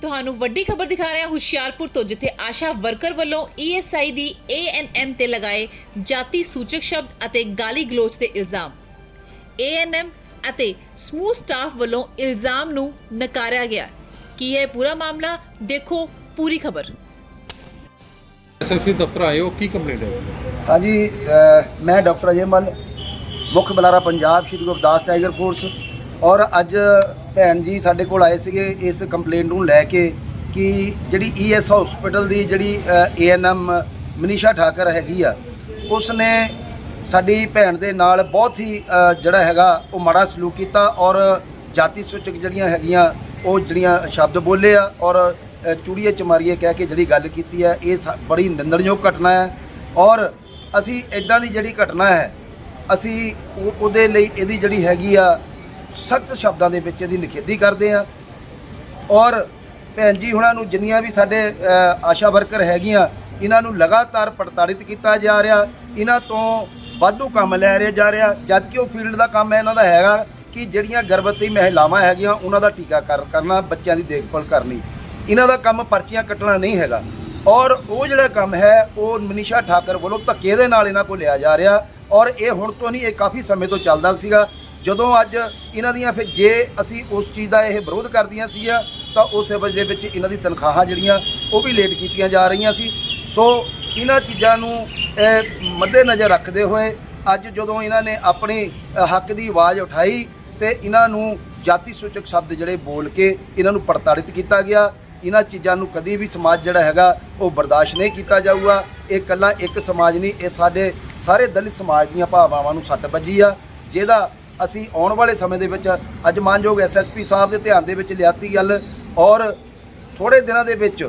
ਤੁਹਾਨੂੰ ਵੱਡੀ ਖਬਰ ਦਿਖਾ ਰਹੇ ਹਾਂ ਹੁਸ਼ਿਆਰਪੁਰ ਤੋਂ ਜਿੱਥੇ ਆਸ਼ਾ ਵਰਕਰ ਵੱਲੋਂ ਈਐਸਆਈ ਦੀ ਏਐਨਐਮ ਤੇ ਲਗਾਏ ਜਾਤੀ ਸੂਚਕ ਸ਼ਬਦ ਅਤੇ ਗਾਲੀ ਗਲੋਚ ਦੇ ਇਲਜ਼ਾਮ। ਏਐਨਐਮ ਅਤੇ ਸਮੂਹ ਸਟਾਫ ਵੱਲੋਂ ਇਲਜ਼ਾਮ ਨੂੰ ਨਕਾਰਿਆ ਗਿਆ। ਕੀ ਹੈ ਪੂਰਾ ਮਾਮਲਾ? ਦੇਖੋ ਪੂਰੀ ਖਬਰ। ਐਸਐਲਪੀ ਦਫ਼ਤਰ ਆਏ ਹੋ ਕੀ ਕੰਪਲੇਂਟ ਹੈ? ਹਾਂਜੀ ਅ, ਮੈਂ ਡਾਕਟਰ ਅਜੇ ਮਲ ਮੁੱਖ ਬੁਲਾਰਾ ਪੰਜਾਬ ਸ਼੍ਰੀ ਗੁਰਦਾਸ ਟਾਈਗਰ ਫੋਰਸ। ਔਰ ਅੱਜ ਭੈਣ ਜੀ ਸਾਡੇ ਕੋਲ ਆਏ ਸੀਗੇ ਇਸ ਕੰਪਲੇਂਟ ਨੂੰ ਲੈ ਕੇ ਕਿ ਜਿਹੜੀ ਈਐਸ ਹਸਪੀਟਲ ਦੀ ਜਿਹੜੀ ਏਐਨਐਮ ਮਨੀਸ਼ਾ ਠਾਕਰ ਹੈਗੀ ਆ ਉਸ ਨੇ ਸਾਡੀ ਭੈਣ ਦੇ ਨਾਲ ਬਹੁਤ ਹੀ ਜਿਹੜਾ ਹੈਗਾ ਉਹ ਮਾੜਾ ਸਲੂਕ ਕੀਤਾ ਔਰ ਜਾਤੀ ਸੂਚਕ ਜਿਹੜੀਆਂ ਹੈਗੀਆਂ ਉਹ ਜਿਹੜੀਆਂ ਸ਼ਬਦ ਬੋਲੇ ਆ ਔਰ ਚੂੜੀਏ ਚਮਾਰੀਏ ਕਹਿ ਕੇ ਜਿਹੜੀ ਗੱਲ ਕੀਤੀ ਹੈ ਇਹ ਸਾ- ਬੜੀ ਨਿੰਦਣਯੋਗ ਘਟਨਾ ਹੈ ਔਰ ਅਸੀਂ ਇਦਾਂ ਦੀ ਜਿਹੜੀ ਘਟਨਾ ਹੈ, ਅਸੀਂ ਉਹ- ਉਹਦੇ ਲਈ ਇਹਦੀ ਜਿਹੜੀ ਹੈਗੀ ਆ ਸਖਤ ਸ਼ਬਦਾਂ ਦੇ ਵਿੱਚ ਇਹਦੀ ਨਿਖੇਧੀ ਕਰਦੇ ਆ ਔਰ ਭੈਣ ਜੀ, ਹੁਣਾਂ ਨੂੰ ਜਿੰਨੀਆਂ ਵੀ ਸਾਡੇ ਆਸ਼ਾ ਵਰਕਰ ਹੈਗੀਆਂ, ਇਹਨਾਂ ਨੂੰ ਲਗਾਤਾਰ ਪ੍ਰਤਾੜਿਤ ਕੀਤਾ ਜਾ ਰਿਹਾ। ਇਹਨਾਂ ਤੋਂ ਵਾਧੂ ਕੰਮ ਲੈ ਰਿਹਾ ਜਾ ਰਿਹਾ। ਜਦ ਕਿ ਉਹ ਫੀਲਡ ਦਾ ਕੰਮ ਹੈ, ਇਹਨਾਂ ਦਾ ਹੈਗਾ ਕਿ ਜਿਹੜੀਆਂ ਗਰਭਵਤੀ ਮਹਿਲਾਵਾਂ ਹੈਗੀਆਂ, ਉਹਨਾਂ ਦਾ ਟੀਕਾਕਰਨ ਕਰਨਾ, ਬੱਚਿਆਂ ਦੀ ਦੇਖਭਾਲ ਕਰਨੀ। ਇਹਨਾਂ ਦਾ ਕੰਮ ਪਰਚੀਆਂ ਕੱਟਣਾ ਨਹੀਂ ਹੈਗਾ। ਔਰ ਉਹ ਜਿਹੜਾ ਕੰਮ ਹੈ, ਉਹ ਮਨੀਸ਼ਾ ਠਾਕਰ ਵੱਲੋਂ ਧੱਕੇ ਦੇ ਨਾਲ ਇਹਨਾਂ ਕੋਲ ਲਿਆ ਜਾ ਰਿਹਾ। ਔਰ ਇਹ ਹੁਣ ਤੋਂ ਨਹੀਂ, ਇਹ ਕਾਫੀ ਸਮੇਂ ਤੋਂ ਚੱਲਦਾ ਸੀਗਾ। ਜਦੋਂ ਅੱਜ ਇਹਨਾਂ ਦੀਆਂ ਫਿਰ ਜੇ ਅਸੀਂ ਉਸ ਚੀਜ਼ ਦਾ ਇਹ ਵਿਰੋਧ ਕਰਦੀਆਂ ਸੀਗਾ ਤਾਂ ਉਸ ਵਜ੍ਹਾ ਦੇ ਵਿੱਚ ਇਹਨਾਂ ਦੀ ਤਨਖਾਹਾਂ ਜਿਹੜੀਆਂ, ਉਹ ਵੀ ਲੇਟ ਕੀਤੀਆਂ ਜਾ ਰਹੀਆਂ ਸੀ। ਸੋ ਇਹਨਾਂ ਚੀਜ਼ਾਂ ਨੂੰ ਇਹ ਮੱਦੇ ਨਜ਼ਰ ਰੱਖਦੇ ਹੋਏ ਅੱਜ ਜਦੋਂ ਇਹਨਾਂ ਨੇ ਆਪਣੀ ਹੱਕ ਦੀ ਆਵਾਜ਼ ਉਠਾਈ ਤੇ ਇਹਨਾਂ ਨੂੰ ਜਾਤੀ ਸੂਚਕ ਸ਼ਬਦ ਜਿਹੜੇ ਬੋਲ ਕੇ ਇਹਨਾਂ ਨੂੰ ਪ੍ਰਤਾੜਿਤ ਕੀਤਾ ਗਿਆ, ਇਹਨਾਂ ਚੀਜ਼ਾਂ ਨੂੰ ਕਦੀ ਵੀ ਸਮਾਜ ਜਿਹੜਾ ਹੈਗਾ, ਉਹ ਬਰਦਾਸ਼ਤ ਨਹੀਂ ਕੀਤਾ ਜਾਊਗਾ। ਇਹ ਇਕੱਲਾ ਇੱਕ ਸਮਾਜ ਨਹੀਂ, ਇਹ ਸਾਡੇ ਸਾਰੇ ਦਲਿਤ ਸਮਾਜ ਦੀਆਂ ਭਾਵਨਾਵਾਂ ਨੂੰ ਸੱਟ ਵੱਜੀ ਆ, ਜਿਹਦਾ ਅਸੀਂ ਆਉਣ ਵਾਲੇ ਸਮੇਂ ਦੇ ਵਿੱਚ ਅੱਜ ਮਾਨਯੋਗ ਐਸਐਸਪੀ ਸਾਹਿਬ ਦੇ ਧਿਆਨ ਦੇ ਵਿੱਚ ਲਿਆਤੀ ਗੱਲ ਔਰ ਥੋੜੇ ਦਿਨਾਂ ਦੇ ਵਿੱਚ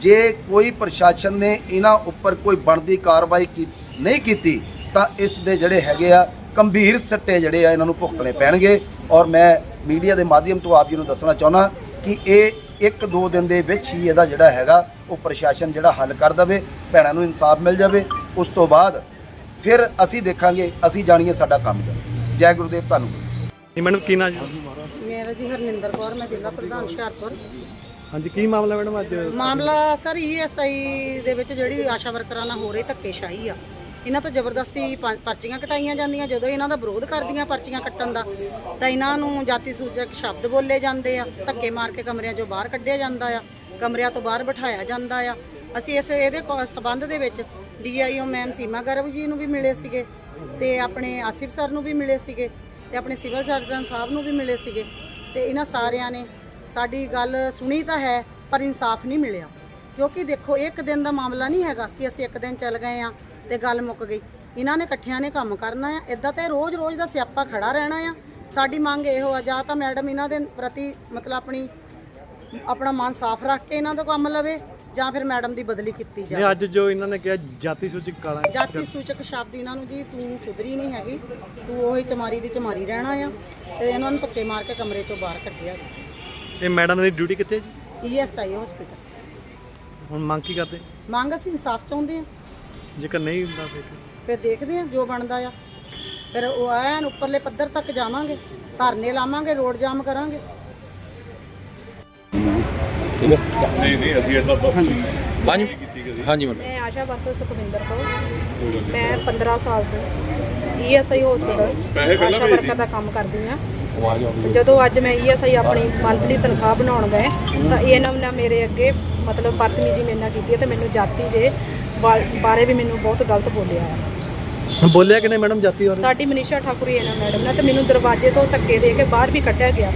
ਜੇ ਕੋਈ ਪ੍ਰਸ਼ਾਸਨ ਨੇ ਇਹਨਾਂ ਉੱਪਰ ਕੋਈ ਬਣਦੀ ਕਾਰਵਾਈ ਕੀ- ਨਹੀਂ ਕੀਤੀ, ਤਾਂ ਇਸ ਦੇ ਜਿਹੜੇ ਹੈਗੇ ਆ ਗੰਭੀਰ ਸੱਟੇ ਜਿਹੜੇ ਆ ਇਹਨਾਂ ਨੂੰ ਭੁਗਤਣੇ ਪੈਣਗੇ ਔਰ ਮੈਂ ਮੀਡੀਆ ਦੇ ਮਾਧਿਅਮ ਤੋਂ ਆਪ ਜੀ ਨੂੰ ਦੱਸਣਾ ਚਾਹੁੰਦਾ ਕਿ ਇਹ ਇੱਕ ਦੋ ਦਿਨ ਦੇ ਵਿੱਚ ਹੀ ਇਹਦਾ ਜਿਹੜਾ ਹੈਗਾ ਉਹ ਪ੍ਰਸ਼ਾਸਨ ਜਿਹੜਾ ਹੱਲ ਕਰ ਦਵੇ, ਭੈਣਾਂ ਨੂੰ ਇਨਸਾਫ ਮਿਲ ਜਾਵੇ, ਉਸ ਤੋਂ ਬਾਅਦ ਫਿਰ ਅਸੀਂ ਦੇਖਾਂਗੇ, ਅਸੀਂ ਜਾਣੀਏ ਸਾਡਾ ਕੰਮ ਜੈ ਗੁਰਦੇਵ ਧੰਨਵਾਦ ਜੀ ਮੈਡਮ ਕੀ ਨਾਂ ਜੀ? ਮੇਰਾ ਜੀ ਹਰਨਿੰਦਰ ਕੌਰ ਮੈਂ ਜ਼ਿਲ੍ਹਾ ਪ੍ਰਧਾਨ ਹੁਸ਼ਿਆਰਪੁਰ। ਹਾਂਜੀ ਕੀ ਮਾਮਲਾ ਮੈਡਮ ਅੱਜ? ਮਾਮਲਾ ਸਰ ਈਐਸਆਈ ਦੇ ਵਿੱਚ ਜਿਹੜੀ ਆਸ਼ਾ ਵਰਕਰਾਂ ਨਾਲ ਹੋ ਰਹੀ ਧੱਕੇਸ਼ਾਹੀ ਆ। ਇਹਨਾਂ ਤੋਂ ਜ਼ਬਰਦਸਤੀ ਪ- ਪਰਚੀਆਂ ਕਟਾਈਆਂ ਜਾਂਦੀਆਂ ਜਦੋਂ ਇਹਨਾਂ ਦਾ ਵਿਰੋਧ ਕਰਦੀਆਂ ਪਰਚੀਆਂ ਕੱਟਣ ਦਾ ਤਾਂ ਇਹਨਾਂ ਨੂੰ ਜਾਤੀ ਸੂਚਕ ਸ਼ਬਦ ਬੋਲੇ ਜਾਂਦੇ ਆ ਧੱਕੇ ਮਾਰ ਕੇ ਕਮਰਿਆਂ ਚੋਂ ਬਾਹਰ ਕੱਢਿਆ ਜਾਂਦਾ ਆ ਕਮਰਿਆਂ ਤੋਂ ਬਾਹਰ ਬਿਠਾਇਆ ਜਾਂਦਾ ਆ। ਅਸੀਂ ਇਸ ਇਹਦੇ ਕੋ- ਸਬੰਧ ਦੇ ਵਿੱਚ ਡੀਆਈਓ ਮੈਮ ਸੀਮਾ ਗਰਭ ਜੀ ਨੂੰ ਵੀ ਮਿਲੇ ਸੀਗੇ। ਤੇ ਆਪਣੇ ਆਸਿਫ ਸਰ ਨੂੰ ਵੀ ਮਿਲੇ ਸੀਗੇ ਤੇ ਆਪਣੇ ਸਿਵਲ ਸਰਜਨ ਸਾਹਿਬ ਨੂੰ ਵੀ ਮਿਲੇ ਸੀਗੇ ਤੇ ਇਹਨਾਂ ਸਾਰਿਆਂ ਨੇ ਸਾਡੀ ਗੱਲ ਸੁਣੀ ਤਾਂ ਹੈ, ਪਰ ਇਨਸਾਫ ਨਹੀਂ ਮਿਲਿਆ। ਕਿਉਂਕਿ ਦੇਖੋ, ਇੱਕ ਦਿਨ ਦਾ ਮਾਮਲਾ ਨਹੀਂ ਹੈਗਾ ਕਿ ਅਸੀਂ ਇੱਕ ਦਿਨ ਚੱਲ ਗਏ ਆ ਤੇ ਗੱਲ ਮੁੱਕ ਗਈ। ਇਹਨਾਂ ਨੇ ਇਕੱਠਿਆਂ ਨੇ ਕੰਮ ਕਰਨਾ ਆ ਇਦਾਂ ਤਾਂ ਰੋਜ਼-ਰੋਜ਼ ਦਾ ਸਿਆਪਾ ਖੜਾ ਰਹਿਣਾ ਆ। ਸਾਡੀ ਮੰਗ ਇਹੋ ਆ, ਜਾਂ ਤਾਂ ਮੈਡਮ ਇਹਨਾਂ ਦੇ ਪ੍ਰਤੀ ਮਤਲਬ ਆਪਣੀ, ਆਪਣਾ ਮਨ ਸਾਫ਼ ਰੱਖ ਕੇ ਇਹਨਾਂ ਦਾ ਕੰਮ ਲਵੇ ਜਾਂ ਫਿਰ ਮੈਡਮ ਦੀ ਬਦਲੀ ਕੀਤੀ ਨਹੀਂ ਜਾਵੇ। ਅੱਜ ਜੋ ਇਹਨਾਂ ਨੇ ਕਿਹਾ ਜਾਤੀ ਸੂਚਕ ਕਾਲਾ ਜਾਤੀ ਸੂਚਕ ਸ਼ਬਦ ਇਹਨਾਂ ਨੂੰ ਜੀ ਤੂੰ ਸੁਧਰੀ ਨਹੀਂ ਹੈਗੀ। ਤੂੰ ਉਹੀ ਚਮਾਰੀ ਦੀ ਚਮਾਰੀ ਰਹਿਣਾ ਆ। ਤੇ ਇਹਨਾਂ ਨੂੰ ਧੱਕੇ ਮਾਰ ਕੇ ਕਮਰੇ ਚੋਂ ਬਾਹਰ ਕੱਢਿਆ ਇਹ ਮੈਡਮ ਦੀ ਡਿਊਟੀ ਕਿੱਥੇ ਜੀ? ਈਐਸਆਈ ਹਸਪੀਟਲ ਹੁਣ ਮੰਗ ਕੀ ਕਰਦੇ? ਮੰਗ ਅਸੀਂ ਇਨਸਾਫ ਚਾਹੁੰਦੇ ਹਾਂ ਜੇਕਰ ਨਹੀਂ ਹੁੰਦਾ ਫਿਰ ਫਿਰ ਦੇਖਦੇ ਹਾਂ ਜੋ ਬਣਦਾ ਆ। ਫਿਰ ਉਹ ਐਨ ਉੱਪਰਲੇ ਪੱਧਰ ਤੱਕ ਜਾਵਾਂਗੇ ਧਰਨੇ ਲਾਵਾਂਗੇ ਰੋਡ ਜਾਮ ਕਰਾਂਗੇ। ਹਾਂਜੀ। ਹਾਂਜੀ। ਮੈਡਮ। ਮੈਂ ਆਸ਼ਾ ਵਰਕਰ ਸੁਖਵਿੰਦਰ ਕੌਰ। ਮੈਂ 15 ਸਾਲ ਤੋਂ ਈਐਸਆਈ ਹਸਪੀਟਲ ਆਸ਼ਾ ਵਰਕਰ ਦਾ ਕੰਮ ਕਰਦੀ ਤੇ ਜਦੋਂ ਅੱਜ ਮੈਂ ਈਐਸਆਈ ਆਪਣੀ ਮੰਥਲੀ ਤਨਖਾਹ ਬਣਾਉਣ ਗਏ ਤਾਂ ਇਹਨਾਂ ਨੇ ਮੇਰੇ ਅੱਗੇ ਮਤਲਬ ਬਦਤਮੀਜ਼ੀ ਮੇਰੇ ਨਾਲ ਕੀਤੀ ਤੇ ਮੈਨੂੰ ਜਾਤੀ ਦੇ ਬਾਰੇ ਵੀ ਮੈਨੂੰ ਬਹੁਤ ਗਲਤ ਬੋਲਿਆ ਹੈ। ਬੋਲਿਆ ਕਿ ਨਹੀਂ ਮੈਡਮ ਜਾਤੀ ਔਰ ਸਾਡੀ ਮਨੀਸ਼ਾ ਠਾਕੁਰ ਇਹਨਾਂ ਮੈਡਮ ਨੇ ਤੇ ਮੈਨੂੰ ਦਰਵਾਜ਼ੇ ਤੋਂ ਧੱਕੇ ਦੇ ਕੇ ਬਾਹਰ ਵੀ ਕੱਢਿਆ ਗਿਆ।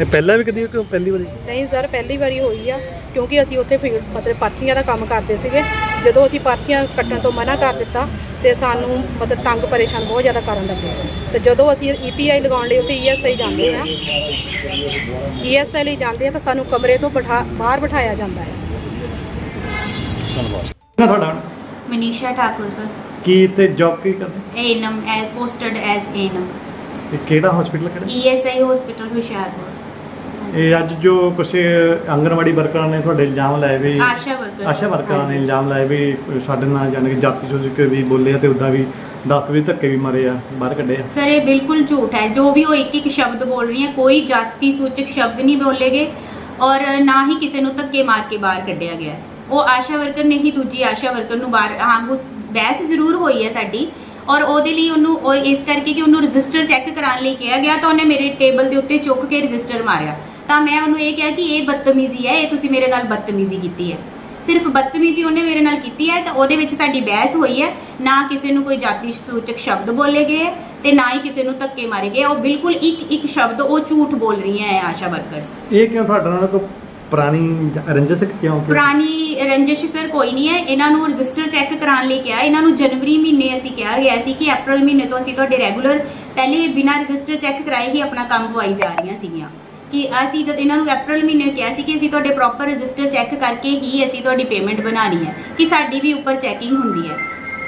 ਇਹ ਪਹਿਲਾਂ ਵੀ ਕਦੀ ਕਿ ਪਹਿਲੀ ਵਾਰੀ? ਨਹੀਂ ਸਰ ਪਹਿਲੀ ਵਾਰੀ ਹੋਈ ਆ ਕਿਉਂਕਿ ਅਸੀਂ ਉੱਥੇ ਫੀਲਡ ਮਤਲਬ ਪਰਚੀਆਂ ਦਾ ਕੰਮ ਕਰਦੇ ਸੀਗੇ। ਜਦੋਂ ਅਸੀਂ ਪਰਚੀਆਂ ਕੱਟਣ ਤੋਂ ਮਨਾ ਕਰ ਦਿੱਤਾ ਤੇ ਸਾਨੂੰ ਮਤਲਬ ਤੰਗ ਪਰੇਸ਼ਾਨ ਬਹੁਤ ਜ਼ਿਆਦਾ ਕਰਨ ਲੱਗੇ। ਤੇ ਜਦੋਂ ਅਸੀਂ ਈਪੀਆਈ ਲਗਾਉਣ ਲਈ ਉੱਥੇ ਈਐਸਆਈ ਜਾਂਦੇ ਆ ਈਐਸਆਈ ਲਈ ਜਾਂਦੇ ਆ ਤਾਂ ਸਾਨੂੰ ਕਮਰੇ ਤੋਂ ਬਿਠਾ ਬਾਹਰ ਬਿਠਾਇਆ ਜਾਂਦਾ ਹੈ। ਨਾ ਤੁਹਾਡਾ ਮਨੀਸ਼ਾ ਠਾਕੁਰ ਸਰ। ਕੀ ਤੇ ਜੌਬ ਕੀ ਕਰਦੇ? ANM as posted as ANM ਇਹ ਕਿਹੜਾ ਹਸਪੀਟਲ ਕਿਹੜਾ? ESI hospital Hoshiarpur. ਇਹ ਅੱਜ ਜੋ ਕੁਛ ਆਂਗਣਵਾੜੀ ਵਰਕਰਾਂ ਨੇ ਤੁਹਾਡੇ ਇਲਜ਼ਾਮ ਲਾਏ ਵੀ ਆਸ਼ਾ ਵਰਕਰ। ਆਸ਼ਾ ਵਰਕਰਾਂ ਨੇ ਇਲਜ਼ਾਮ ਲਾਏ ਵੀ ਸਾਡੇ ਨਾਲ ਜਾਨ ਕਿ ਜਾਤੀ ਸੂਚਕ ਵੀ ਬੋਲੇ ਆ ਤੇ ਉਦਾਂ ਵੀ ਦਸਤ ਵੀ ਧੱਕੇ ਵੀ ਮਾਰੇ ਆ ਬਾਹਰ ਕੱਢੇ ਆ। ਸਰ ਇਹ ਬਿਲਕੁਲ ਝੂਠ ਹੈ। ਜੋ ਵੀ ਉਹ ਇੱਕ ਇੱਕ ਸ਼ਬਦ ਬੋਲ ਰਹੀ ਹੈ ਕੋਈ ਜਾਤੀ ਸੂਚਕ ਸ਼ਬਦ ਨਹੀਂ ਬੋਲੇਗੇ ਔਰ ਨਾ ਹੀ ਕਿਸੇ ਨੂੰ ਧੱਕੇ ਮਾਰ ਕੇ ਬਾਹਰ ਕੱਢਿਆ ਗਿਆ। ਉਹ ਆਸ਼ਾ ਵਰਕਰ ਨੇ ਹੀ ਦੂਜੀ ਆਸ਼ਾ ਵਰਕਰ ਨੂੰ ਬਾਹਰ ਹਾਂ ਗੁੱਸ ਬਹਿਸ ਜ਼ਰੂਰ ਹੋਈ ਹੈ ਸਾਡੀ ਔਰ ਉਹਦੇ ਲਈ ਉਹਨੂੰ ਉਹ ਇਸ ਕਰਕੇ ਕਿ ਉਹਨੂੰ ਰਜਿਸਟਰ ਚੈੱਕ ਕਰਾਉਣ ਲਈ ਕਿਹਾ ਗਿਆ ਤਾਂ ਉਹਨੇ ਮੇਰੇ ਟੇਬਲ ਦੇ ਉੱਤੇ ਚੁੱਕ ਕੇ ਰਜਿਸਟਰ ਮਾਰਿਆ। ਤਾਂ ਮੈਂ ਉਹਨੂੰ ਇਹ ਕਿਹਾ ਕਿ ਇਹ ਬਦਤਮੀਜ਼ੀ ਹੈ ਇਹ ਤੁਸੀਂ ਮੇਰੇ ਨਾਲ ਬਦਤਮੀਜ਼ੀ ਕੀਤੀ ਹੈ। ਸਿਰਫ ਬਦਤਮੀਜ਼ੀ ਉਹਨੇ ਮੇਰੇ ਨਾਲ ਕੀਤੀ ਹੈ ਤਾਂ ਉਹਦੇ ਵਿੱਚ ਸਾਡੀ ਬਹਿਸ ਹੋਈ ਹੈ। ਨਾ ਕਿਸੇ ਨੂੰ ਕੋਈ ਜਾਤੀ ਸੂਚਕ ਸ਼ਬਦ ਬੋਲੇ ਗਏ ਤੇ ਨਾ ਹੀ ਕਿਸੇ ਨੂੰ ਧੱਕੇ ਮਾਰੇ ਗਏ। ਉਹ ਬਿਲਕੁਲ ਇੱਕ ਇੱਕ ਸ਼ਬਦ ਉਹ ਝੂਠ ਬੋਲ ਰਹੀਆਂ ਹੈ ਆਸ਼ਾ ਵਰਕਰਸ। ਇਹ ਕਿਉਂ ਤੁਹਾਡਾ ਨਾਲ ਕੋਈ ਪੁਰਾਣੀ ਰੰਜਸ ਕਿਉਂ? ਪੁਰਾਣੀ ਰੰਜਿਸ਼ ਸਰ ਕੋਈ ਨਹੀਂ ਹੈ। ਇਹਨਾਂ ਨੂੰ ਰਜਿਸਟਰ ਚੈੱਕ ਕਰਾਉਣ ਲਈ ਕਿਹਾ। ਇਹਨਾਂ ਨੂੰ ਜਨਵਰੀ ਮਹੀਨੇ ਅਸੀਂ ਕਿਹਾ ਗਿਆ ਸੀ ਕਿ ਅਪ੍ਰੈਲ ਮਹੀਨੇ ਤੋਂ ਅਸੀਂ ਤੁਹਾਡੇ ਰੈਗੂਲਰ ਪਹਿਲੇ ਬਿਨਾਂ ਰਜਿਸਟਰ ਚੈੱਕ ਕਰਾਏ ਹੀ ਆਪਣਾ ਕੰਮ ਪਵਾਈ ਜਾ ਰਹੀਆਂ ਸੀਗੀਆਂ। ਕਿ ਅਸੀਂ ਜਦ ਇਹਨਾਂ ਨੂੰ ਅਪ੍ਰੈਲ ਮਹੀਨੇ ਕਿਹਾ ਸੀ ਕਿ ਅਸੀਂ ਤੁਹਾਡੇ ਪ੍ਰੋਪਰ ਰਜਿਸਟਰ ਚੈੱਕ ਕਰਕੇ ਹੀ ਅਸੀਂ ਤੁਹਾਡੀ ਪੇਮੈਂਟ ਬਣਾਣੀ ਹੈ, ਕਿ ਸਾਡੀ ਵੀ ਉੱਪਰ ਚੈਕਿੰਗ ਹੁੰਦੀ ਹੈ।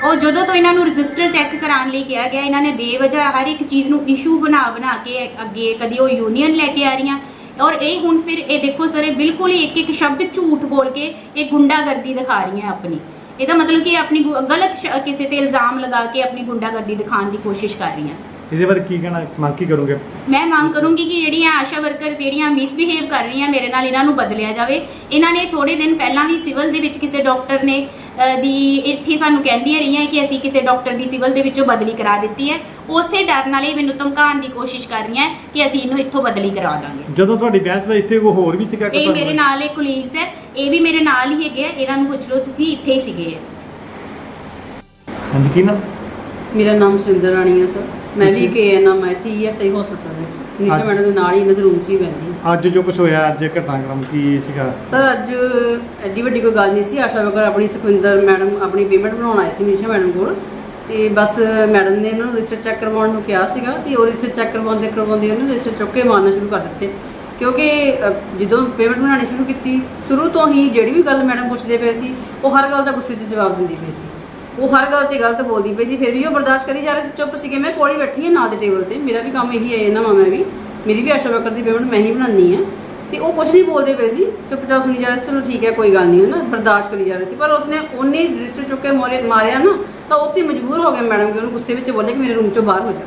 ਉਹ ਜਦੋਂ ਤੋਂ ਇਹਨਾਂ ਨੂੰ ਰਜਿਸਟਰ ਚੈੱਕ ਕਰਾਉਣ ਲਈ ਕਿਹਾ ਗਿਆ, ਇਹਨਾਂ ਨੇ ਬੇਵਜ੍ਹਾ ਹਰ ਇੱਕ ਚੀਜ਼ ਨੂੰ ਇਸ਼ੂ ਬਣਾ ਬਣਾ ਕੇ ਅੱਗੇ ਕਦੀ ਉਹ ਯੂਨੀਅਨ ਲੈ ਕੇ ਆ ਰਹੀਆਂ। ਔਰ ਇਹ ਹੁਣ ਫਿਰ ਇਹ ਦੇਖੋ ਸਰ, ਇਹ ਬਿਲਕੁਲ ਹੀ ਇੱਕ ਇੱਕ ਸ਼ਬਦ ਝੂਠ ਬੋਲ ਕੇ ਇਹ ਗੁੰਡਾਗਰਦੀ ਦਿਖਾ ਰਹੀਆਂ ਆਪਣੀ। ਇਹਦਾ ਮਤਲਬ ਕਿ ਆਪਣੀ ਗਲਤ ਕਿਸੇ ਤੇ ਇਲਜ਼ਾਮ ਲਗਾ ਕੇ ਆਪਣੀ ਗੁੰਡਾਗਰਦੀ ਦਿਖਾਉਣ ਦੀ ਕੋਸ਼ਿਸ਼ ਕਰ ਰਹੀਆਂ। ਇਹਦੇ ਬਾਰੇ ਕੀ ਕਹਿਣਾ ਮੰਗ ਕੀ ਕਰੋਗੇ? ਮੈਂ ਮੰਗ ਕਰੂੰਗੀ ਕਿ ਜਿਹੜੀਆਂ ਆਸ਼ਾ ਵਰਕਰ ਜਿਹੜੀਆਂ ਮਿਸਬਿਹੇਵ ਕਰ ਰਹੀਆਂ ਮੇਰੇ ਨਾਲ ਇਹਨਾਂ ਨੂੰ ਬਦਲਿਆ ਜਾਵੇ। ਇਹਨਾਂ ਨੇ ਥੋੜੇ ਦਿਨ ਪਹਿਲਾਂ ਵੀ ਸਿਵਲ ਦੇ ਵਿੱਚ ਕਿਸੇ ਡਾਕਟਰ ਨੇ ਅ, ਦੀ ਇੱਥੇ ਸਾਨੂੰ ਕਹਿੰਦੀਆਂ ਰਹੀਆਂ ਕਿ ਅਸੀਂ ਕਿਸੇ ਡਾਕਟਰ ਦੀ ਸਿਵਲ ਦੇ ਵਿੱਚੋਂ ਬਦਲੀ ਕਰਾ ਦਿੱਤੀ ਹੈ। ਉਸੇ ਡਰ ਨਾਲ ਇਹ ਮੈਨੂੰ ਧਮਕਾਉਣ ਦੀ ਕੋਸ਼ਿਸ਼ ਕਰ ਰਹੀਆਂ ਕਿ ਅਸੀਂ ਇਹਨੂੰ ਇੱਥੋਂ ਬਦਲੀ ਕਰਾ ਦਾਂਗੇ। ਜਦੋਂ ਤੁਹਾਡੀ ਬਹਿਸ ਵਿੱਚ ਇੱਥੇ ਕੋਈ ਹੋਰ ਵੀ ਸੀਗਾ ਕਿ ਇਹ ਮੇਰੇ ਨਾਲ ਇਹ ਕੁਲੀਗਸ ਹੈ ਇਹ ਵੀ ਮੇਰੇ ਨਾਲ ਹੀ ਹੈਗੇ ਆ ਇਹਨਾਂ ਨੂੰ ਪੁੱਛ ਲਓ ਤੁਸੀਂ ਇੱਥੇ ਹੀ ਸੀਗੇ। ਹਾਂਜੀ ਕੀ ਨਾ ਮੇਰਾ ਨਾਮ ਸੁਰਿੰਦਰ ਰਾਣੀ ਹੈ ਸਰ। ਮੈਂ ਵੀ। ਕੇਐਨਐਮ ਇੱਥੇ ਈਐਸਆਈ ਹਸਪਤਾਲ ਵਿੱਚ ਨਿਸ਼ਾ। ਮੈਡਮ ਦੇ ਨਾਲ ਹੀ ਇਹਨਾਂ ਦੇ ਰੂਮ 'ਚ ਹੀ ਬੈਠੀ। ਅੱਜ ਜੋ ਕੁਝ ਹੋਇਆ ਅੱਜ ਘਟਨਾਕ੍ਰਮ ਕੀ ਸੀਗਾ ਸਰ ਅੱਜ ਐਡੀ ਵੱਡੀ ਕੋਈ ਗੱਲ ਨਹੀਂ ਸੀ ਆਸ਼ਾ ਵਰਕਰ ਆਪਣੀ ਸੁਖਵਿੰਦਰ ਮੈਡਮ ਆਪਣੀ ਪੇਮੈਂਟ ਬਣਾਉਣ ਆਏ ਸੀ ਨਿਸ਼ਾ ਮੈਡਮ ਕੋਲ ਤੇ ਬਸ ਮੈਡਮ ਨੇ ਇਹਨਾਂ ਨੂੰ ਰਜਿਸਟਰ ਚੈੱਕ ਕਰਵਾਉਣ ਨੂੰ ਕਿਹਾ ਸੀਗਾ ਤੇ ਉਹ ਰਜਿਸਟਰ ਚੈੱਕ ਕਰਵਾਉਂਦੇ ਕਰਵਾਉਂਦੇ ਉਹਨੇ ਰਜਿਸਟਰ ਚੁੱਕ ਕੇ ਮਾਰਨਾ ਸ਼ੁਰੂ ਕਰ ਦਿੱਤੇ ਕਿਉਂਕਿ ਜਦੋਂ ਪੇਮੈਂਟ ਬਣਾਉਣੀ ਸ਼ੁਰੂ ਕੀਤੀ ਸ਼ੁਰੂ ਤੋਂ ਹੀ ਜਿਹੜੀ ਵੀ ਗੱਲ ਮੈਡਮ ਪੁੱਛਦੇ ਪਏ ਸੀ ਉਹ ਹਰ ਗੱਲ ਦਾ ਗੁੱਸੇ 'ਚ ਜਵਾਬ ਦਿੰਦੀ ਪਈ ਸੀ ਉਹ ਹਰ ਗੱਲ ਤੇ ਗਲਤ ਬੋਲਦੀ ਪਈ ਸੀ, ਫਿਰ ਵੀ ਉਹ ਬਰਦਾਸ਼ਤ ਕਰੀ ਜਾ ਰਹੀ ਸੀ, ਚੁੱਪ ਸੀਗੇ। ਮੈਂ ਕੋਲ ਹੀ ਬੈਠੀ ਹਾਂ ਨਾਲ ਦੇ ਟੇਬਲ ਤੇ। ਮੇਰਾ ਵੀ ਕੰਮ ਇਹੀ ਹੈ, ਇਹਨਾਂ ਮਾਮਾ ਵੀ। ਮੇਰੀ ਵੀ ਆਸ਼ਾ ਵਰਕਰ ਦੀ ਪੇਮੈਂਟ ਮੈਂ ਹੀ ਬਣਾਉਣੀ ਹੈ। ਤੇ ਉਹ ਕੁਝ ਨਹੀਂ ਬੋਲਦੇ ਪਏ ਸੀ। ਚੁੱਪਚਾਪ ਸੁਣੀ ਜਾ ਰਹੇ ਸੀ, ਚਲੋ ਠੀਕ ਹੈ, ਕੋਈ ਗੱਲ ਨਹੀਂ ਹੈ ਨਾ ਬਰਦਾਸ਼ਤ ਕਰੀ ਜਾ ਰਹੇ ਸੀ। ਪਰ ਉਸਨੇ ਉਹਨੇ ਰਜਿਸਟਰ ਚੁੱਕ ਕੇ ਮੋਰੇ ਮਾਰਿਆ ਨਾ, ਤਾਂ ਉਹ ਤੇ ਮਜਬੂਰ ਹੋ ਗਏ ਮੈਡਮ ਕਿ ਉਹਨੂੰ ਗੁੱਸੇ ਵਿੱਚ ਬੋਲੇ ਕਿ ਮੇਰੇ ਰੂਮ ਚੋਂ ਬਾਹਰ ਹੋ ਜਾ।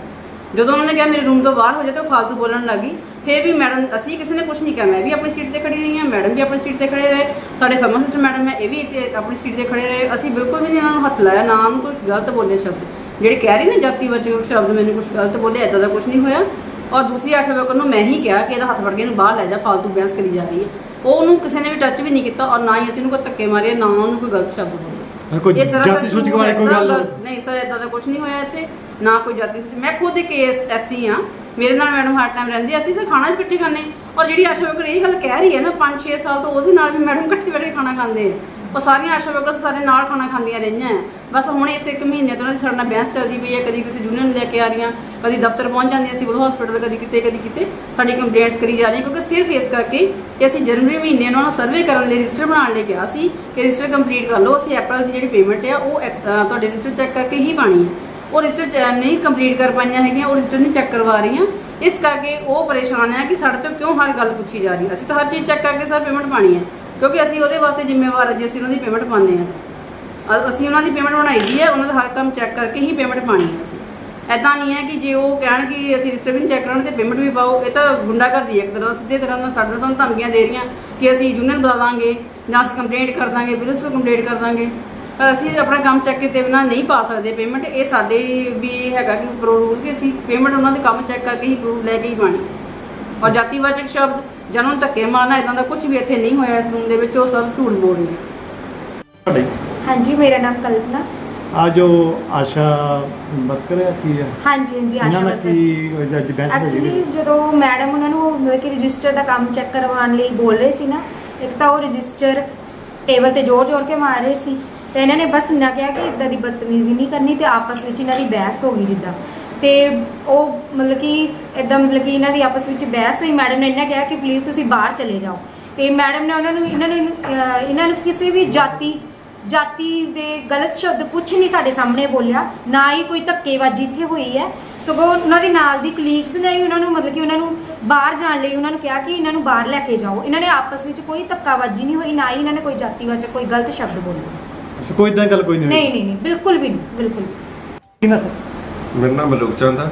ਜਦੋਂ ਉਹਨਾਂ ਨੇ ਕਿਹਾ ਮੇਰੇ ਰੂਮ ਤੋਂ ਬਾਹਰ ਹੋ ਜਾ, ਤਾਂ ਉਹ ਫਾਲਤੂ ਬੋਲਣ ਲੱਗੀ ਫਿਰ ਵੀ ਮੈਡਮ ਅਸੀਂ ਕਿਸੇ ਨੇ ਕੁਝ ਨਹੀਂ ਕਿਹਾ। ਮੈਂ ਵੀ ਆਪਣੀ ਸੀਟ ਤੇ ਖੜੀ ਮੈਡਮ ਵੀ ਆਪਣੀ ਸੀਟ ਤੇ ਖੜੇ ਰਹੇ ਸਾਡੇ ਫਾਰਮਾਸਿਸਟ ਮੈਡਮ ਹੈ ਇਹ ਵੀ ਇੱਥੇ ਆਪਣੀ ਸੀਟ ਤੇ ਖੜੇ ਰਹੇ। ਅਸੀਂ ਬਿਲਕੁਲ ਵੀ ਇਹਨਾਂ ਨੂੰ ਹੱਥ ਲਾਇਆ ਨਾ ਉਹਨੂੰ ਕੋਈ ਗਲਤ ਬੋਲੇ ਸ਼ਬਦ। ਜਿਹੜੇ ਕਹਿ ਰਹੇ ਨੇ ਜਾਤੀ ਵਿੱਚ ਸ਼ਬਦ ਮੈਨੂੰ ਕੁਝ ਗਲਤ ਬੋਲੇ ਐਦਾਂ ਦਾ ਕੁਝ ਨਹੀਂ ਹੋਇਆ। ਔਰ ਦੂਸਰੀ ਆਸ਼ਾ ਵਰਕਰ ਨੂੰ ਮੈਂ ਹੀ ਕਿਹਾ ਕਿ ਇਹਦਾ ਹੱਥ ਫੜ ਕੇ ਇਹਨੂੰ ਬਾਹਰ ਲੈ ਜਾ ਫालतू ਬਹਿਸ ਕਰੀ ਜਾ ਰਹੀ ਹੈ। ਉਹ ਉਹਨੂੰ ਕਿਸੇ ਨੇ ਵੀ ਟੱਚ ਵੀ ਨਹੀਂ ਕੀਤਾ ਔਰ ਨਾ ਹੀ ਅਸੀਂ ਉਹਨੂੰ ਕੋਈ ਧੱਕੇ ਮਾਰੇ ਨਾ ਉਹਨੂੰ ਕੋਈ ਗਲਤ ਸ਼ਬਦ ਬੋਲੇ। ਕੋਈ ਜਾਤੀ ਸੂਚਕ ਹੈ, ਕੋਈ ਗੱਲ ਨਹੀਂ ਸਰ ਇਦਾਂ ਦਾ ਕੁਝ ਨਹੀਂ ਹੋਇਆ ਇੱਥੇ ਨਾ ਕੋਈ ਜਾਤੀ ਮੈਂ ਖੁਦ ਇੱਕ ਐਸਸੀ ਆ ਮੇਰੇ ਨਾਲ ਮੈਡਮ ਹਰ ਟਾਈਮ ਰਹਿੰਦੀ ਅਸੀਂ ਤਾਂ ਖਾਣਾ ਵੀ ਇਕੱਠੇ ਖਾਂਦੇ ਔਰ ਜਿਹੜੀ ਆਸ਼ਾ ਵਰਕਰ ਇਹ ਗੱਲ ਕਹਿ ਰਹੀ ਹੈ ਨਾ 5-6 ਸਾਲ ਤੋਂ ਉਹਦੇ ਨਾਲ ਵੀ ਮੈਡਮ ਇਕੱਠੇ ਬੈਠ ਕੇ ਖਾਣਾ ਖਾਂਦੇ ਆ। ਉਹ ਸਾਰੀਆਂ ਆਸ਼ਾ ਵਰਕਰ ਸਾਰੇ ਨਾਲ ਖਾਣਾ ਖਾਂਦੀਆਂ ਰਹੀਆਂ ਹੈ। ਬਸ ਹੁਣ ਇਸ ਇੱਕ ਮਹੀਨੇ ਤੋਂ ਉਹਨਾਂ ਦੀ ਸਾਡੇ ਨਾਲ ਬਹਿਸ ਚੱਲਦੀ ਪਈ ਹੈ, ਕਦੀ ਕਿਸੇ ਯੂਨੀਅਨ ਲੈ ਕੇ ਆ ਰਹੀਆਂ, ਕਦੀ ਦਫ਼ਤਰ ਪਹੁੰਚ ਜਾਂਦੀਆਂ ਸਿਵਲ ਹਸਪੀਟਲ ਕਦੀ ਕਿਤੇ ਕਦੀ ਕਿਤੇ ਸਾਡੀ ਕੰਪਲੇਂਟਸ ਕਰੀ ਜਾ ਰਹੀਆਂ ਕਿਉਂਕਿ ਸਿਰਫ ਇਸ ਕਰਕੇ ਕਿ ਅਸੀਂ ਜਨਵਰੀ ਮਹੀਨੇ ਉਹਨਾਂ ਨੂੰ ਸਰਵੇ ਕਰਨ ਲਈ ਰਜਿਸਟਰ ਬਣਾਉਣ ਲਈ ਕਿਹਾ ਸੀ ਕਿ ਰਜਿਸਟਰ ਕੰਪਲੀਟ ਕਰ ਲਓ ਅਸੀਂ ਅਪ੍ਰੈਲ ਦੀ ਜਿਹੜੀ ਪੇਮੈਂਟ ਹੈ ਉਹ ex- ਤੁਹਾਡੇ ਰਜਿਸਟਰ ਚੈੱਕ ਕਰਕੇ ਹੀ ਪਾਣੀ ਹੈ ਉਹ ਰਜਿਸਟਰ ਨਹੀਂ ਕੰਪਲੀਟ ਕਰ ਪਾਈਆਂ ਹੈਗੀਆਂ, ਉਹ ਰਜਿਸਟਰ ਨਹੀਂ ਚੈੱਕ ਕਰਵਾ ਰਹੀਆਂ। ਇਸ ਕਰਕੇ ਉਹ ਪਰੇਸ਼ਾਨ ਹੈ ਕਿ ਸਾਡੇ ਤੋਂ ਕਿਉਂ ਹਰ ਗੱਲ ਪੁੱਛੀ ਜਾ ਰਹੀ ਹੈ? ਅਸੀਂ ਤਾਂ ਹਰ ਚੀਜ਼ ਚੈੱਕ ਕਰਕੇ ਸਰ ਪੇਮੈਂਟ ਪਾਣੀ ਹੈ, ਕਿਉਂਕਿ ਅਸੀਂ ਉਹਦੇ ਵਾਸਤੇ ਜ਼ਿੰਮੇਵਾਰ ਜੇ ਅਸੀਂ ਉਹਨਾਂ ਦੀ ਪੇਮੈਂਟ ਪਾਉਂਦੇ ਹਾਂ। ਅਸੀਂ ਉਹਨਾਂ ਦੀ ਪੇਮੈਂਟ ਬਣਾਈ ਦੀ ਹੈ, ਉਹਨਾਂ ਦਾ ਹਰ ਕੰਮ ਚੈੱਕ ਕਰਕੇ ਹੀ ਪੇਮੈਂਟ ਪਾਣੀ ਹੈ ਅਸੀਂ। ਐਦਾਂ ਨਹੀਂ ਹੈ ਕਿ ਜੇ ਉਹ ਕਹਿਣ ਕਿ ਅਸੀਂ ਰਜਿਸਟਰ ਵੀ ਚੈੱਕ ਕਰਾਉਣ ਤੇ ਪੇਮੈਂਟ ਵੀ ਪਾਓ, ਇਹ ਤਾਂ ਗੁੰਡਾਗਰਦੀ ਹੈ ਇੱਕ ਤਰ੍ਹਾਂ ਸਿੱਧੇ ਤਰ੍ਹਾਂ ਨਾਲ ਸਾਡੇ ਨਾਲ ਸਾਨੂੰ ਧਮਕੀਆਂ ਦੇ ਰਹੀਆਂ ਕਿ ਅਸੀਂ ਯੂਨੀਅਨ ਬੁਲਾ ਲਾਂਗੇ ਜਾਂ ਅਸੀਂ ਕੰਪਲੇਂਟ ਕਰ ਦਾਂਗੇ ਪੁਲਿਸ ਨੂੰ ਕੰਪਲੇਂਟ ਕਰ ਦਾਂਗੇ। ਪਰ ਅਸੀਂ ਆਪਣਾ ਕੰਮ ਚੈੱਕ ਕੀਤੇ ਬਿਨਾਂ ਨਹੀਂ ਪਾ ਸਕਦੇ ਪੇਮੈਂਟ ਇਹ ਸਾਡੇ ਵੀ ਹੈਗਾ ਕਿ ਪ੍ਰੋ ਰੂਲ ਕਿ ਅਸੀਂ ਪੇਮੈਂਟ ਉਹਨਾਂ ਦੇ ਕੰਮ ਚੈੱਕ ਕਰਕੇ ਹੀ ਪ੍ਰੂਫ ਲੈ ਕੇ ਹੀ ਪਾਣੀ ਔਰ ਜਾਤੀਵਾਚਕ ਸ਼ਬਦ ਜਨਮ ਧੱਕੇ ਮਾਰਨਾ ਇਦਾਂ ਦਾ ਕੁਝ ਵੀ ਇੱਥੇ ਨਹੀਂ ਹੋਇਆ ਇਸ ਰੂਮ ਦੇ ਵਿੱਚ ਉਹ ਸਭ ਝੂਠ ਬੋਲ ਰਹੀ ਹੈ ਤੁਹਾਡੇ? ਹਾਂਜੀ ਮੇਰਾ ਨਾਮ ਕਲਪਨਾ। ਆ ਜੋ ਆਸ਼ਾ ਵਰਕਰ ਹੈ ਕੀ ਹੈ? ਹਾਂਜੀ ਹਾਂਜੀ ਆਸ਼ਾ ਵਰਕਰ ਕੀ ਅੱਜ ਬਹਿਸ ਐਕਚੁਅਲੀ ਜਦੋਂ ਮੈਡਮ ਉਹਨਾਂ ਨੂੰ ਮਤਲਬ ਕਿ ਰਜਿਸਟਰ ਦਾ ਕੰਮ ਚੈੱਕ ਕਰਵਾਉਣ ਲਈ ਬੋਲ ਰਹੇ ਸੀ ਨਾ ਇੱਕ ਤਾਂ ਉਹ ਰਜਿਸਟਰ ਟੇਬਲ ਤੇ ਜ਼ੋਰ-ਜ਼ੋਰ ਕੇ ਮਾਰ ਰਹੇ ਸੀ। ਤੇ ਇਹਨਾਂ ਨੇ ਬਸ ਇੰਨਾ ਕਿਹਾ ਕਿ ਇਦਾਂ ਦੀ ਬਦਤਮੀਜ਼ੀ ਨਹੀਂ ਕਰਨੀ ਤੇ ਆਪਸ ਵਿੱਚ ਇਹਨਾਂ ਦੀ ਬਹਿਸ ਹੋ ਗਈ ਜਿੱਦਾਂ। ਤੇ ਉਹ ਮਤਲਬ ਕਿ ਇਦਾਂ ਮਤਲਬ ਕਿ ਇਹਨਾਂ ਦੀ ਆਪਸ ਵਿੱਚ ਬਹਿਸ ਹੋਈ, ਮੈਡਮ ਨੇ ਇਹਨਾਂ ਕਿਹਾ ਕਿ ਪਲੀਜ਼ ਤੁਸੀਂ ਬਾਹਰ ਚਲੇ ਜਾਓ। ਤੇ ਮੈਡਮ ਨੇ ਉਹਨਾਂ ਨੂੰ, ਇਹਨਾਂ ਨੂੰ ਇਹਨਾਂ ਨੂੰ ਕਿਸੇ ਵੀ ਜਾਤੀ ਜਾਤੀ ਦੇ ਗਲਤ ਸ਼ਬਦ ਕੁਝ ਨਹੀਂ ਸਾਡੇ ਸਾਹਮਣੇ ਬੋਲਿਆ, ਨਾ ਹੀ ਕੋਈ ਧੱਕੇਬਾਜ਼ੀ ਇੱਥੇ ਹੋਈ ਹੈ। ਸਗੋਂ ਉਹਨਾਂ ਦੇ ਨਾਲ ਦੀ ਕਲੀਗਸ ਨੇ ਹੀ ਉਹਨਾਂ ਨੂੰ ਮਤਲਬ ਕਿ ਉਹਨਾਂ ਨੂੰ ਬਾਹਰ ਜਾਣ ਲਈ ਉਹਨਾਂ ਨੂੰ ਕਿਹਾ ਕਿ ਇਹਨਾਂ ਨੂੰ ਬਾਹਰ ਲੈ ਕੇ ਜਾਓ। ਇਹਨਾਂ ਨੇ ਆਪਸ ਵਿੱਚ ਕੋਈ ਧੱਕਾਬਾਜ਼ੀ ਨਹੀਂ ਹੋਈ, ਨਾ ਹੀ ਇਹਨਾਂ ਨੇ ਕੋਈ ਜਾਤੀਵਾਚਕ, ਕੋਈ ਗਲਤ ਸ਼ਬਦ ਬੋਲਿਆ ਕੋਈ ਇਦਾਂ ਗੱਲ ਕੋਈ ਨਹੀਂ ਨਹੀਂ ਨਹੀਂ ਨਹੀਂ ਬਿਲਕੁਲ ਵੀ ਨਹੀਂ ਬਿਲਕੁਲ ਕੀ ਨਾ ਸਰ? ਮੇਰਾ ਨਾਮ ਮਲੂਕ ਚੰਦ ਆ।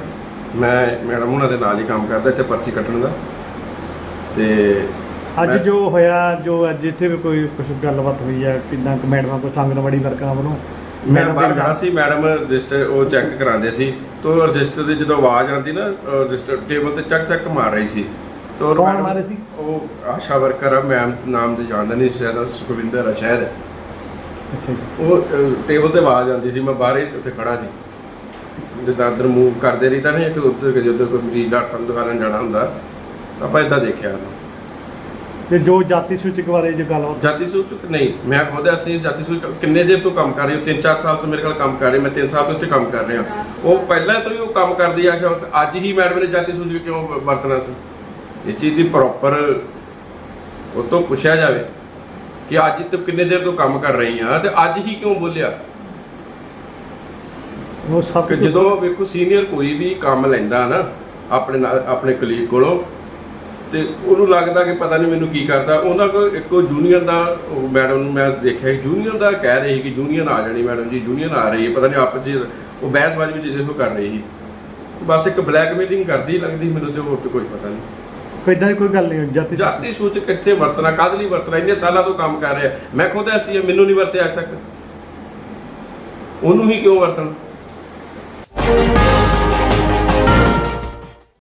ਮੈਂ ਮੈਡਮ ਉਹਨਾਂ ਦੇ ਨਾਲ ਹੀ ਕੰਮ ਕਰਦਾ ਇੱਥੇ ਪਰਚੀ ਕੱਟਣ ਦਾ। ਤੇ ਅੱਜ ਮੈਂ- ਜੋ ਹੋਇਆ ਜੋ ਅੱਜ ਇੱਥੇ ਵੀ ਕੋਈ ਕੁਝ ਗੱਲਬਾਤ ਹੋਈ ਹੈ ਕਿੰਨਾ ਕੁ ਮੈਡਮਾਂ ਕੋਈ ਸੰਗਨਵਾੜੀ ਵਰਕਰਾਂ ਵੱਲੋਂ? ਮੈਂ ਮੈਡਮ ਬਾਹਰ ਦੇ ਖੜਾ ਸੀ ਮੈਡਮ ਰਜਿਸਟਰ ਉਹ ਚੈੱਕ ਕਰਾਉਂਦੇ ਸੀ। ਤੋਂ ਰਜਿਸਟਰ ਦੀ ਜਦੋਂ ਆਵਾਜ਼ ਆਉਂਦੀ ਨਾ ਰਜਿਸਟਰ ਟੇਬਲ ਤੇ ਚੱਕ ਚੱਕ ਮਾਰ ਰਹੀ ਸੀ। ਤੋਂ ਕੌਣ ਮੈਡਮ- ਮਾਰੇ ਸੀ? ਉਹ ਆਸ਼ਾ ਵਰਕਰ ਆ ਮੈਮ ਨਾਮ ਤੇ ਜਾਣਦਾ ਨਹੀਂ ਸ਼ਾਇਦ ਸੁਖਵਿੰਦਰ ਆ ਸ਼ਾਇਦ। ਅੱਛਾ ਜੀ। ਉਹ ਟੇਬਲ ਤੇ ਆਵਾਜ਼ ਆਉਂਦੀ ਸੀ ਮੈਂ ਬਾਹਰ ਹੀ ਉੱਥੇ ਖੜਾ ਸੀ। ਜਿੱਦਾਂ ਅੰਦਰ ਮੂਵ ਕਰਦੇ ਰਹੀਦਾ ਨਹੀਂ ਕਿ ਉੱਧਰ ਕਿ ਜਦੋਂ ਕੋਈ ਮਰੀਜ਼ ਡਾਕਟਰ ਸਾਹਿਬ ਦੁਕਾਨ ਜਾਣਾ ਹੁੰਦਾ ਤਾਂ ਆਪਾਂ ਇਦਾਂ ਦੇਖਿਆ। ਉਹਨੂੰ ਤੇ ਜੋ ਜਾਤੀ ਸੂਚਕ ਬਾਰੇ ਜੋ ਗੱਲਬਾਤ ਜਾਤੀ ਸੂਚਕ ਨਹੀਂ ਮੈਂ ਖੁਦ ਅਸੀਂ ਜਾਤੀ ਸੂਚਕ ਕਿੰਨੇ ਦੇਰ ਤੋਂ ਕੰਮ ਕਰ ਰਹੀ ਹਾਂ? 3-4 ਸਾਲ ਤੋਂ ਮੇਰੇ ਕੋਲ ਕੰਮ ਕਰ ਰਹੀ ਮੈਂ 3 ਸਾਲ ਤੋਂ ਇੱਥੇ ਕੰਮ ਕਰ ਰਿਹਾ। ਉਹ ਪਹਿਲਾਂ ਤੋਂ ਹੀ ਉਹ ਕੰਮ ਕਰਦੀ ਆ ਅੱਜ ਹੀ ਮੈਡਮ ਨੇ ਜਾਤੀ ਸੂਚਕ ਕਿਉਂ ਵਰਤਣਾ ਸੀ? ਇਸ ਚੀਜ਼ ਦੀ ਪ੍ਰੋਪਰ ਉਹ ਤੋਂ ਪੁੱਛਿਆ ਜਾਵੇ। ਕਿ ਅੱਜ ਤੂੰ ਕਿੰਨੇ ਦੇਰ ਤੋਂ ਕੰਮ ਕਰ ਰਹੀ ਆ ਤੇ ਅੱਜ ਹੀ ਕਿਉਂ ਬੋਲਿਆ? ਉਹ ਸਭ ਕਿ ਜਦੋਂ ਵੇਖੋ ਸੀਨੀਅਰ ਕੋਈ ਵੀ ਕੰਮ ਲੈਂਦਾ ਨਾ ਆਪਣੇ ਨਾਲ ਆਪਣੇ ਕਲੀਗ ਕੋਲੋਂ ਤੇ ਉਹਨੂੰ ਲੱਗਦਾ ਕਿ ਪਤਾ ਨਹੀਂ ਮੈਨੂੰ ਕੀ ਕਰਦਾ। ਉਹਨਾਂ ਕੋਲ ਇੱਕੋ ਜੂਨੀਅਰ ਦਾ ਮੈਡਮ ਨੂੰ ਮੈਂ ਦੇਖਿਆ ਜੂਨੀਅਰ ਦਾ ਕਹਿ ਰਹੀ ਕਿ ਜੂਨੀਅਰ ਆ ਜਾਣੀ ਮੈਡਮ ਜੀ ਜੂਨੀਅਰ ਆ ਰਹੀ ਹੈ ਪਤਾ ਨਹੀਂ ਆਪਸ ਵਿੱਚ ਉਹ ਬਹਿਸਬਾਜ਼ੀ ਵਿੱਚ ਜਿਹੋ ਕਰ ਰਹੀ ਸੀ। ਬਸ ਇੱਕ ਬਲੈਕਮੇਲਿੰਗ ਕਰਦੀ ਲੱਗਦੀ ਮੈਨੂੰ ਤੇ ਹੋਰ ਤੇ ਕੁਝ ਪਤਾ ਨਹੀਂ। ਇਦਾਂ ਦੀ ਕੋਈ ਗੱਲ ਨਹੀਂ ਜਾਤੀ ਸੂਚਕ। ਜਾਤੀ ਸੂਚਕ ਕਿੱਥੇ ਵਰਤਣਾ, ਕਾਹਦੇ ਲਈ ਵਰਤਣਾ? ਇੰਨੇ ਸਾਲਾਂ ਤੋਂ ਕੰਮ ਕਰ ਰਿਹਾ। ਮੈਂ ਖੁਦ ਐਸੀ ਮੈਨੂੰ ਨਹੀਂ ਵਰਤਿਆ ਅੱਜ ਤੱਕ। ਉਹਨੂੰ ਹੀ ਕਿਉਂ ਵਰਤਣਾ?